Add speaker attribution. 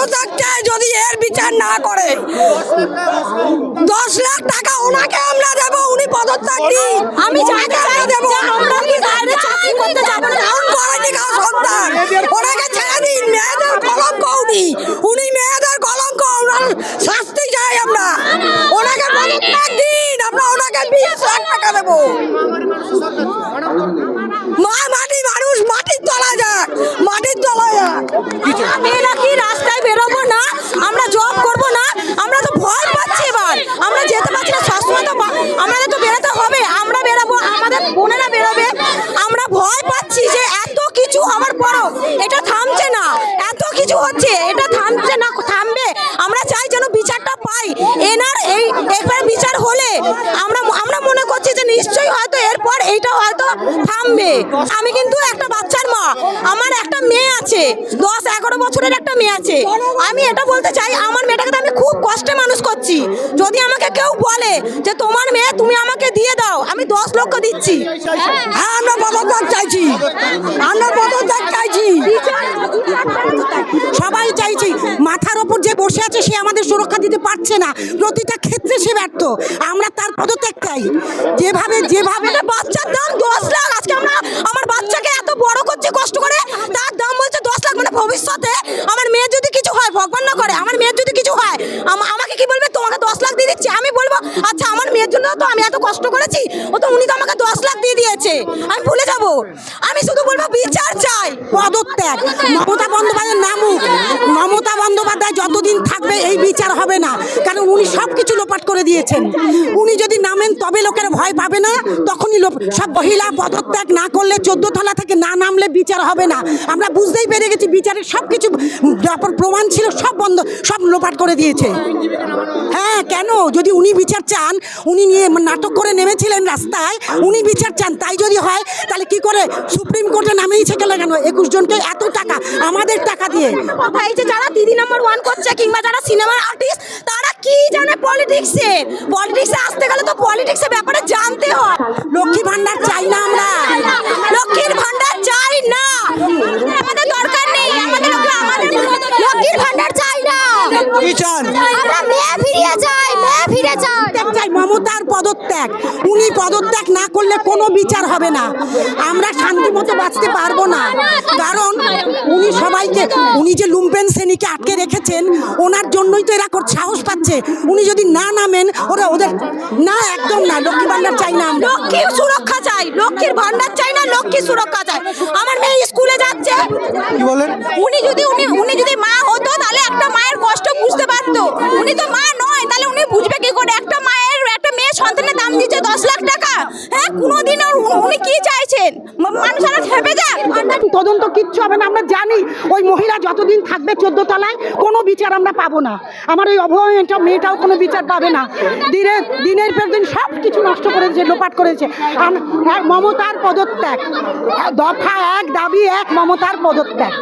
Speaker 1: পদত্যাগকে যদি এর বিচার না করে দশ লাখ টাকা ওনাকে আমরা দেব উনি পদত্যাগ দিন আমি আমরা দেব। আমরা কি বাইরে চাকরি করতে যাব না? করেনি কারও সন্তান ওনাকে ছেড়ে দিন মেয়েদের কলঙ্ক উনি। উনি মেয়েদের কলঙ্ক ওনার শাস্তি চাই আমরা। ওনাকে পদত্যাগ দিন আমরা ওনাকে বিশ লাখ টাকা দেবো মা মাটি মানুষ মাটির তলা যাক মাটির তলা যাক
Speaker 2: আমি নাকি রাস্তায় বেরোবো না আমরা জব করব না আমরা তো ভয় পাচ্ছি এবার আমরা যেতে পারছি না সবসময় তো বা- আমাদের তো বেরোতে হবে আমরা বেরোবো আমাদের বোনেরা বেরোবে? আমরা ভয় পাচ্ছি যে এত কিছু হওয়ার পরও। এটা থামছে না। এত কিছু হচ্ছে। এটা থামছে না, থামবে। আমরা চাই যেন বিচারটা পাই। এনার এই একবার বিচার হলে আমরা আমরা মনে করছি যে নিশ্চয়ই হয়তো এরপর এইটা হয়তো থামবে। আমি কিন্তু একটা বাচ্চার মা। আমার আছে। দশ, এগারো বছরের একটা মেয়ে আছে। আমি এটা বলতে চাই, আমার মেয়েটাকে আমি খুব কষ্টে মানুষ করছি। যদি আমাকে কেউ বলে যে তোমার মেয়ে তুমি আমাকে দিয়ে দাও, আমি দশ লক্ষ দিচ্ছি।
Speaker 1: হ্যাঁ আমরা পদত্যাগ চাইছি। আমরা পদত্যাগ চাইছি।
Speaker 3: সবাই চাইছি, মাথার ওপর যে বসে আছে সে আমাদের সুরক্ষা দিতে পারছে না। প্রতিটা ক্ষেত্রে সে ব্যর্থ। আমরা তার পদত্যাগ চাই। যেভাবে যেভাবে
Speaker 2: বাচ্চার দাম দশ লাখ আজকে আমরা আমার বাচ্চাকে এত বড় করছি কষ্ট করে তার দাম বলছে দশ লাখ মানে ভবিষ্যতে আমার মেয়ের যদি কিছু হয় ভগবান না করে আমার মেয়ের যদি কিছু হয় আম- আমাকে কি বলবে? তোমাকে দশ লাখ দিয়ে দিচ্ছে, আমি বলব আচ্ছা আমার মেয়ের জন্য তো আমি এত কষ্ট করেছি, ও তো উনি তো আমাকে দশ লাখ দিয়ে দিয়েছে, আমি ভুলে যাব। আমি শুধু বলব, বিচার চাই,
Speaker 3: পদত্যাগ। মমতা বন্দ্যোপাধ্যায় যতদিন এই বিচার হবে না। কারণ উনি সব কিছু লোপাট করে দিয়েছেন। উনি যদি নামেন, তবে লোকের ভয় পাবে না। তখনই লোপ, সব মহিলা পদত্যাগ না করলে চোদ্দ তলা থেকে না নামলে বিচার হবে না। আমরা বুঝতেই পেরে গেছি বিচারের সব কিছু প্রমাণ ছিল, সব বন্ধ, সব লোপাট করে দিয়েছে। হ্যাঁ কেন? যদি উনি বিচার চান, উনি নিয়ে নাটক করে নেমেছিলেন রাস্তায়, উনি বিচার চান, তাই যদি হয়, তাহলে কি করে সুপ্রিম কোর্টে নামিয়েছে গেলে কেন? একুশ জনকে এত টাকা, আমাদের টাকা দিয়ে।
Speaker 2: যারা দিদি নাম্বার ওয়ান করছে কিংবা যারা সিনেমার আর্টিস্ট তারা কি জানে পলিটিক্সে পলিটিক্সে আসতে গেলে তো পলিটিক্সের ব্যাপারে জানতে হয়
Speaker 3: লক্ষ্মী ভান্ডার চাই না আমরা
Speaker 2: লক্ষ্মীর ভান্ডার চাই না আমাদের দরকার নেই আমাদের আমাদের লক্ষ্মীর ভান্ডার চাই না
Speaker 4: কি চান?
Speaker 2: আমরা মেয়ে ফিরিয়ে চাই মেয়ে ফিরে চাই।
Speaker 3: চাই মমতার পদত্যাগ। উনি পদত্যাগ না করলে কোনো বিচার হবে না। আমরা শান্তি মতো বাঁচতে পারব না। কারণ উনি সবাইকে উনি যে লুম্পেন শ্রেণীকে আটকে রেখেছেন ওনার জন্যই তো এরা সাহস পাচ্ছে। উনি যদি না নামেন ওরা ওদের না একদম না। লক্ষ্মী ভান্ডার চাই না
Speaker 2: লক্ষ্মীর সুরক্ষা চাই। লক্ষ্মীর ভান্ডার চাই না লক্ষ্মীর সুরক্ষা চাই। আমার মেয়ে স্কুলে যাচ্ছে।
Speaker 4: কি বলেন?
Speaker 2: উনি যদি উনি উনি যদি মা হতো তাহলে একটা মায়ের কষ্ট বুঝতে পারতো। উনি তো মা নয়, তাহলে উনি বুঝবে কি করে? একটা মায়ের, একটা মেয়ে সন্তানের দাম দিচ্ছে দশ লাখ টাকা। হ্যাঁ কোনোদিন উনি কি চাইছেন? মানুষ আর খেপে যাক।
Speaker 3: তদন্ত কিচ্ছু হবে না, আমরা জানি ওই মহিলা যতদিন থাকবে চোদ্দ তলায়, কোনো বিচার আমরা পাবো না। আমার ওই অভয়টা মেয়েটাও কোনো বিচার পাবে না। দিনের দিনের পর দিন সব কিছু নষ্ট করেছে, লোপাট করেছে। মমতার পদত্যাগ। দফা এক, দাবি এক, মমতার পদত্যাগ।